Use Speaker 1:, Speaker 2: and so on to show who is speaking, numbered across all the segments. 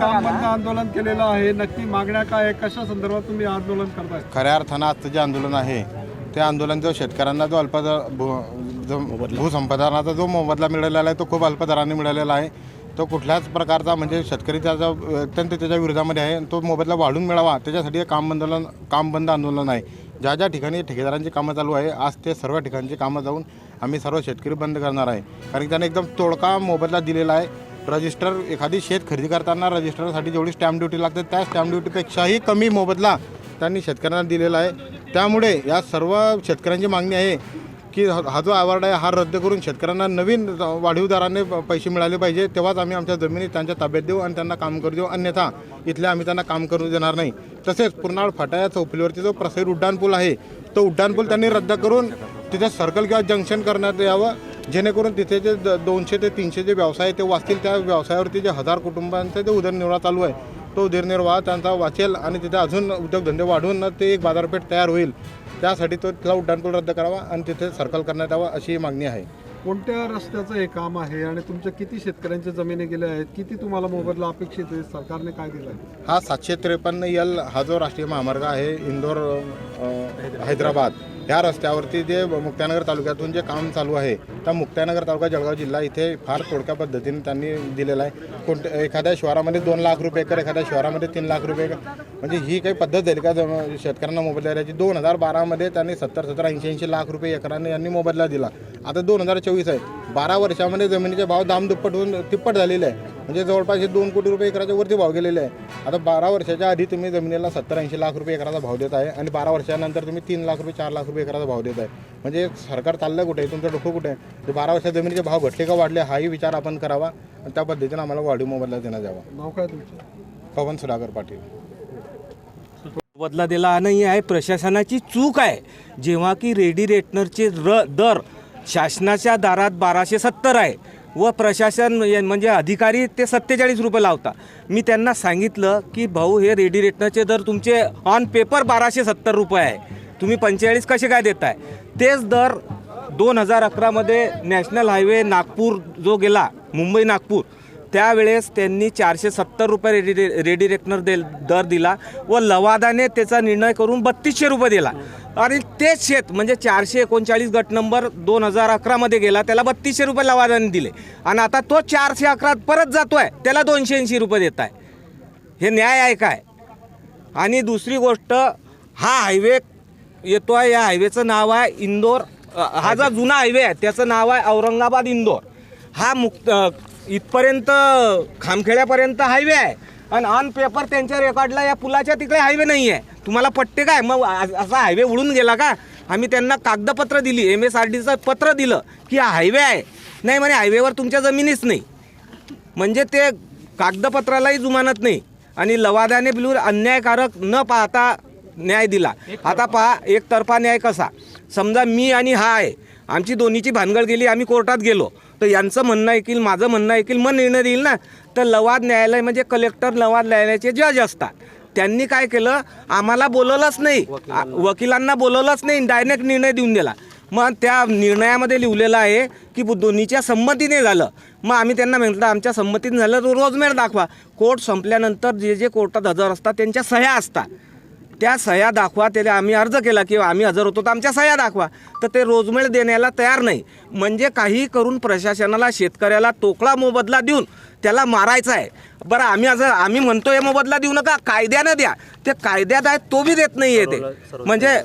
Speaker 1: काम बंद आंदोलन केलेलं आहे. नक्की मागण्या काय आहे कशा संदर्भात तुम्ही आंदोलन करताय?
Speaker 2: खऱ्या अर्थानं आजचं जे आंदोलन आहे ते आंदोलन जो शेतकऱ्यांना जो अल्प भू जो भूसंपादनाचा जो मोबदला मिळालेला आहे तो खूप अल्प दराने मिळालेला आहे. तो कुठल्याच प्रकारचा म्हणजे शेतकरी त्याचा अत्यंत त्याच्या विरोधामध्ये आहे. तो मोबदला वाढून मिळावा त्याच्यासाठी हे काम आंदोलन काम बंद आंदोलन आहे. ज्या ज्या ठिकाणी ठेकेदारांची कामं चालू आहे आज ते सर्व ठिकाणची कामं जाऊन आम्ही सर्व शेतकरी बंद करणार आहे. कारण की त्याने एकदम तोडका मोबदला दिलेला आहे. रजिस्टर एखादी शेत खरेदी करताना रजिस्टरसाठी जेवढी स्टॅम्प ड्युटी लागते त्या स्टॅम्प ड्युटीपेक्षाही कमी मोबदला त्यांनी शेतकऱ्यांना दिलेला आहे. त्यामुळे या सर्व शेतकऱ्यांची मागणी आहे की हा जो अवॉर्ड आहे हा रद्द करून शेतकऱ्यांना नवीन वाढीव दराने पैसे मिळाले पाहिजे तेव्हाच आम्ही आमच्या जमिनी त्यांच्या ताब्यात देऊ आणि त्यांना काम करू देऊ. अन्यथा इथल्या आम्ही त्यांना काम करू देणार नाही. तसेच पूर्णाळ फाटा या चौफुलीवरती जो प्रसिद्ध उड्डाणपूल आहे तो उड्डाणपूल त्यांनी रद्द करून तिथे सर्कल किंवा जंक्शन करण्यात यावं. जेणेकरून तिथे जे द- दोनशे ते तीनशे जे व्यवसाय आहे ते वाचतील. त्या व्यवसायावरती जे हजार कुटुंबांचे जे उदरनिर्वाह चालू आहे तो उदरनिर्वाह त्यांचा वाचेल आणि तिथे अजून उद्योगधंदे वाढवून ते एक बाजारपेठ तयार होईल. त्यासाठी तो तिथला उड्डाणपूल रद्द करावा आणि तिथे सर्कल करण्यात यावा अशी मागणी आहे.
Speaker 1: कोणत्या रस्त्याचं हे काम आहे आणि तुमच्या किती शेतकऱ्यांच्या जमिनी गेल्या आहेत? किती तुम्हाला मोबदला अपेक्षित आहे? सरकारने काय दिलं आहे?
Speaker 2: हा सातशे त्रेपन्न यल हा जो राष्ट्रीय महामार्ग आहे इंदोर हैदराबाद. ह्या रस्त्यावरती जे मुक्त्यानगर तालुक्यातून जे काम चालू आहे त्या मुक्त्यानगर तालुका जळगाव जिल्हा इथे फार तोडक्या पद्धतीने त्यांनी दिलेला आहे. कोणत्या एखाद्या शहरामध्ये दोन लाख रुपये एकर एखाद्या शहरामध्ये तीन लाख रुपये एकर. म्हणजे ही काही पद्धत झाली का? शेतकऱ्यांना मोबदला द्यायची. दोन हजार बारामध्ये त्यांनी सत्तर सत्तर ऐंशी ऐंशी लाख रुपये एकराने यांनी मोबदला दिला. आता दोन हजार चोवीस आहे. बारा वर्षामध्ये जमिनीचे भाव दाम दुप्पट होऊन तिप्पट झालेले आहे. म्हणजे जवळपास हे दोन कोटी रुपये एकराच्या वरती भाव गेलेले आहे. आता बारा वर्षाच्या आधी तुम्ही जमिनीला सत्तर ऐंशी लाख रुपये एकराचा भाव देत आहे आणि बारा वर्षानंतर तुम्ही तीन लाख रुपये चार लाख रुपये एकराचा भाव देत आहे. म्हणजे सरकार चाललं कुठे? आहे तुमचं डोकं कुठे? आहे ते बारा वर्षात जमिनीचे भाव घटले का वाढले हाही विचार आपण करावा. आणि त्या पद्धतीने आम्हाला वाढीव मोबदला देण्यात यावा.
Speaker 1: नाव काय तुमचं?
Speaker 2: पवन सुधाकर पाटील.
Speaker 3: बदला दिला नाही आहे. प्रशासनाची चूक आहे. जेव्हा की रेडी रेटनरचे र दर शासनाच्या दारात बाराशे सत्तर आहे. व प्रशासन म्हणजे अधिकारी ते सत्तेचाळीस रुपये लावता. मी त्यांना सांगितलं की भाऊ हे रेडी रेटनरचे दर तुमचे ऑन पेपर बाराशे सत्तर रुपये आहे. तुम्ही पंचेचाळीस कसे काय देताय? तेच दर दोन हजार अकरामध्ये नॅशनल हायवे नागपूर जो गेला मुंबई नागपूर त्यावेळेस त्यांनी चारशे सत्तर रुपये रेडी रेडी रेकनर दे दर दिला व लवादाने त्याचा निर्णय करून बत्तीसशे रुपये दिला. आणि तेच शेत म्हणजे चारशे एकोणचाळीस गट नंबर दोन हजार अकरामध्ये गेला त्याला बत्तीसशे रुपये लवादाने दिले. आणि आता तो चारशे अकरा परत जातोय त्याला दोनशे ऐंशी रुपये देत आहे. हे न्याय आहे काय? आणि दुसरी गोष्ट हा हायवे येतो आहे या हायवेचं नाव आहे इंदोर हा जो जुना हायवे आहे त्याचं नाव आहे औरंगाबाद इंदोर. हा मुक्त इथपर्यंत खामखेड्यापर्यंत हायवे आहे. आणि ऑन पेपर त्यांच्या रेकॉर्डला या पुलाच्या तिकडे हायवे नाही आहे तुम्हाला पट्टे काय? मग असा हायवे उडून गेला का? आम्ही त्यांना कागदपत्र दिली एम एस आर डीचं पत्र दिलं की हा हायवे आहे. नाही म्हणे हायवेवर तुमच्या जमिनीच नाही. म्हणजे ते कागदपत्रालाही जुमानत नाही. आणि लवादाने बिलूर अन्यायकारक न पाहता न्याय दिला. आता पहा एकतर्फा न्याय कसा? समजा मी आणि हा आहे. आमची दोन्हीची भानगड गेली आम्ही कोर्टात गेलो. तर यांचं म्हणणं ऐकील माझं म्हणणं ऐकील मग निर्णय देईल ना. तर लवाद न्यायालय म्हणजे कलेक्टर लवाद न्यायालयाचे जज असतात. त्यांनी काय केलं? आम्हाला बोलवलंच नाही. वकिलांना बोलवलंच नाही डायरेक्ट निर्णय देऊन दिला. मग त्या निर्णयामध्ये लिहिलेलं आहे की बु- दोन्हीच्या संमतीने झालं. मग आम्ही त्यांना म्हटलं आमच्या संमतीने झालं तर रोजमेर दाखवा. कोर्ट संपल्यानंतर जे जे कोर्टात हजर असतात त्यांच्या सह्या असतात. त्या सह्या दाखवा त्याला आम्ही अर्ज केला की आम्ही हजर होतो तर आमच्या सह्या दाखवा. तर ते रोजमेळ देण्याला तयार नाही. म्हणजे काही करून प्रशासनाला शेतकऱ्याला तोकळा मोबदला देऊन त्याला मारायचं आहे बरं आम्ही आज आम्ही म्हणतोय मोबदला देऊ नका कायद्यानं द्या. ते कायद्यात आहे तो बी देत नाही आहे ते म्हणजे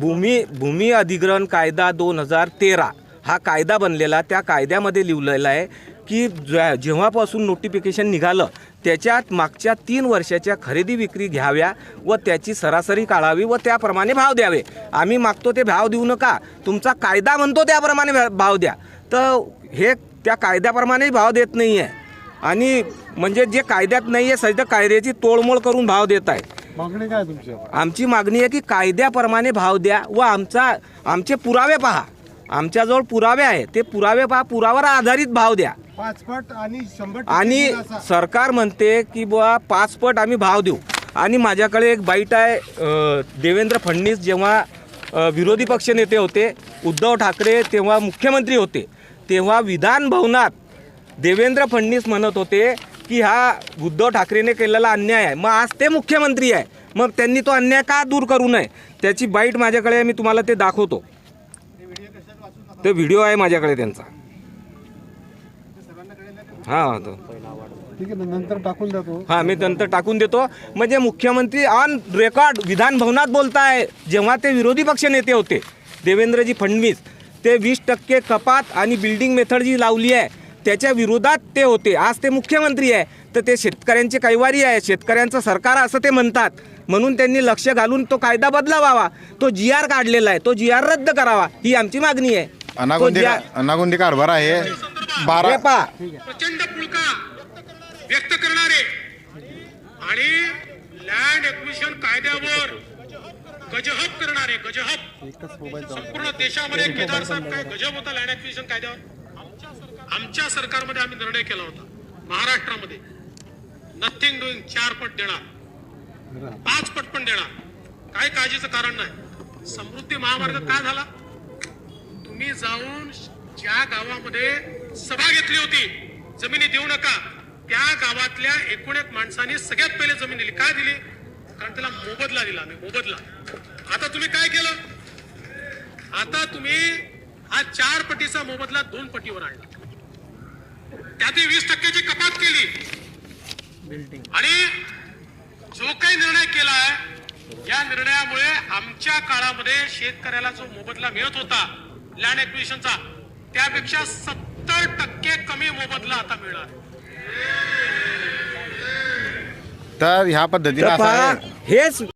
Speaker 3: भूमी भूमी अधिग्रहण कायदा दोन हजार तेरा. हा कायदा बनलेला त्या कायद्यामध्ये लिहिलेला आहे की ज्या- जेव्हापासून नोटिफिकेशन निघालं त्याच्यात मागच्या तीन वर्षाच्या खरेदी विक्री घ्याव्या व त्याची सरासरी काढावी व त्याप्रमाणे भाव द्यावे. आम्ही मागतो ते भाव देऊ नका तुमचा कायदा म्हणतो त्याप्रमाणे भाव द्या. तर हे त्या कायद्याप्रमाणे भाव देत नाही आहे आणि म्हणजे जे कायद्यात नाही आहे सध्या कायद्याची तोडमोड करून भाव देत आहे.
Speaker 1: मागणी काय तुमची?
Speaker 3: आमची मागणी आहे की कायद्याप्रमाणे भाव द्या व आमचा आमचे पुरावे पहा. आमच्याजवळ पुरावे आहे ते पुरावे पहा पुरावर आधारित भाव द्या.
Speaker 1: पाचपट आणि शंभर टक्के
Speaker 3: आणि. सरकार म्हणते की बुवा पाच पट आम्ही भाव देऊ. आणि माझ्याकडे एक बाईट आहे अ, देवेंद्र फडणवीस जेव्हा अ, विरोधी पक्षनेते होते उद्धव ठाकरे तेव्हा मुख्यमंत्री होते तेव्हा विधान भवनात देवेंद्र फडणवीस म्हणत होते की हा उद्धव ठाकरेने केलेला अन्याय आहे. मग आज ते मुख्यमंत्री आहे. मग त्यांनी तो अन्याय का दूर करू नये? त्याची बाईट माझ्याकडे आहे मी तुम्हाला ते दाखवतो. ते व्हिडिओ आहे माझ्याकडे त्यांचा. हां तो.
Speaker 1: ठीक आहे ना नंतर टाकून द्या तो
Speaker 3: हा मी नंतर टाकून देतो. म्हणजे मुख्यमंत्री ऑन रेकॉर्ड विधान भवनात बोलताय. जेव्हा ते विरोधी पक्ष नेते होते देवेंद्रजी फडणवीस ते वीस टक्के कपात आणि बिल्डिंग मेथड जी लावली आहे त्याच्या विरोधात ते होते. आज ते मुख्यमंत्री आहे तर ते शेतकऱ्यांचे कैवारी आहे. शेतकऱ्यांचं सरकार असं ते म्हणतात. म्हणून त्यांनी लक्ष घालून तो कायदा बदलावा तो जी आर काढलेला आहे. तो जी आर रद्द करावा. ही आमची मागणी आहे.
Speaker 2: अनागोंदी अनागोंदी कारभार आहे. बारा
Speaker 3: हे
Speaker 4: प्रचंड पुळका व्यक्त करणारे आणि लँड एक्विशन कायद्यावर गजहब करणारे गजहब संपूर्ण देशामध्ये केदार साहेब काय गजब होता लँड एक्विशन कायद्यावर? आमच्या सरकारमध्ये आम्ही निर्णय केला होता. महाराष्ट्रामध्ये. नथिंग डुईंग चार पट देणार. पाच पट पण देणार. काही काळजीचं कारण नाही. समृद्धी महामार्ग काय झाला? तुम्ही जाऊन ज्या गावामध्ये सभा घेतली होती जमिनी देऊ नका. त्या गावातल्या एकूण एक माणसांनी सगळ्यात पहिले जमीन दिली. काय दिली? कारण त्याला मोबदला दिला मी मोबदला. आता तुम्ही काय केलं? आता तुम्ही हा चार पटीचा मोबदला दोन पटीवर आणला. त्यातही वीस टक्क्याची कपात केली. आणि जो काही निर्णय केलाय या निर्णयामुळे आमच्या काळामध्ये शेतकऱ्याला जो मोबदला मिळत होता लँड एक्विजिशनचा त्यापेक्षा सत्तर टक्के कमी मोबदला आता मिळणार.
Speaker 2: तर ह्या पद्धतीने
Speaker 3: तर पहा हेच